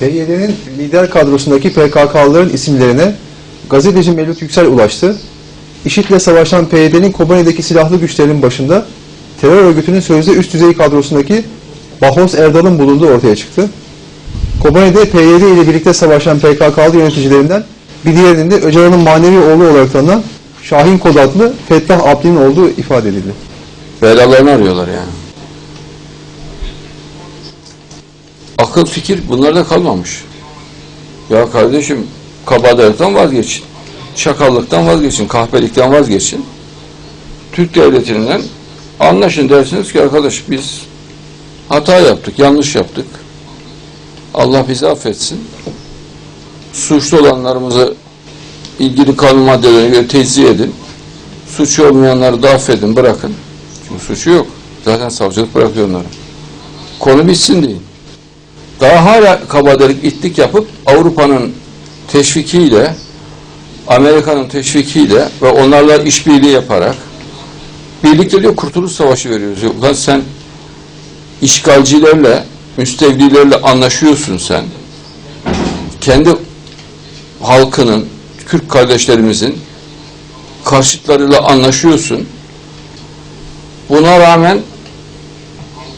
PYD'nin lider kadrosundaki PKK'lıların isimlerine gazeteci Melut Yüksel ulaştı. IŞİD'le savaşan PYD'nin Kobani'deki silahlı güçlerin başında terör örgütünün sözde üst düzey kadrosundaki Bahos Erdal'ın bulunduğu ortaya çıktı. Kobani'de PYD ile birlikte savaşan PKK'lı yöneticilerinden bir diğerinin de Öcalan'ın manevi oğlu olarak tanınan Şahin Kod adlı Fettah Abdi'nin olduğu ifade edildi. Belalarını arıyorlar yani. Akıl fikir bunlarda kalmamış. Ya kardeşim kabadayılıktan vazgeçin. Çakallıktan vazgeçin. Kahpelikten vazgeçin. Türk devletinden anlaşın dersiniz ki arkadaş biz hata yaptık, yanlış yaptık. Allah bizi affetsin. Suçlu olanlarımızı ilgili kanun maddelerine göre tezziye edin. Suçu olmayanları da affedin, bırakın. Çünkü suçu yok. Zaten savcılık bırakıyor onları. Konu bitsin deyin. Daha hala kabadayılık itlik yapıp Avrupa'nın teşvikiyle, Amerika'nın teşvikiyle ve onlarla işbirliği yaparak birlikte diyor Kurtuluş Savaşı veriyoruz. Diyor. Ulan sen işgalcilerle, müstevlilerle anlaşıyorsun sen. Kendi halkının, Kürt kardeşlerimizin karşıtlarıyla anlaşıyorsun. Buna rağmen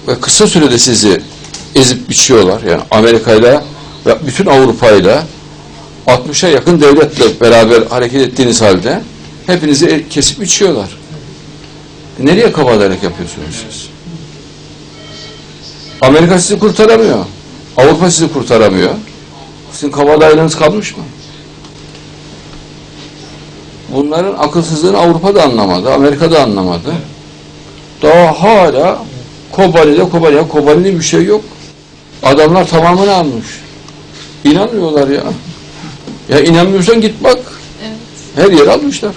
ve kısa sürede sizi ezip biçiyorlar. Yani Amerika'yla ve bütün Avrupa'yla 60'a yakın devletle beraber hareket ettiğiniz halde hepinizi kesip biçiyorlar. Nereye kabadayılık yapıyorsunuz siz? Amerika sizi kurtaramıyor. Avrupa sizi kurtaramıyor. Sizin kabadaylığınız kalmış mı? Bunların akılsızlığını Avrupa da anlamadı, Amerika da anlamadı. Daha hala Kobani'de Kobani'de Kobani'de bir şey yok. Adamlar tamamını almış. İnanmıyorlar ya. Ya inanmıyorsan git bak. Evet. Her yeri almışlar.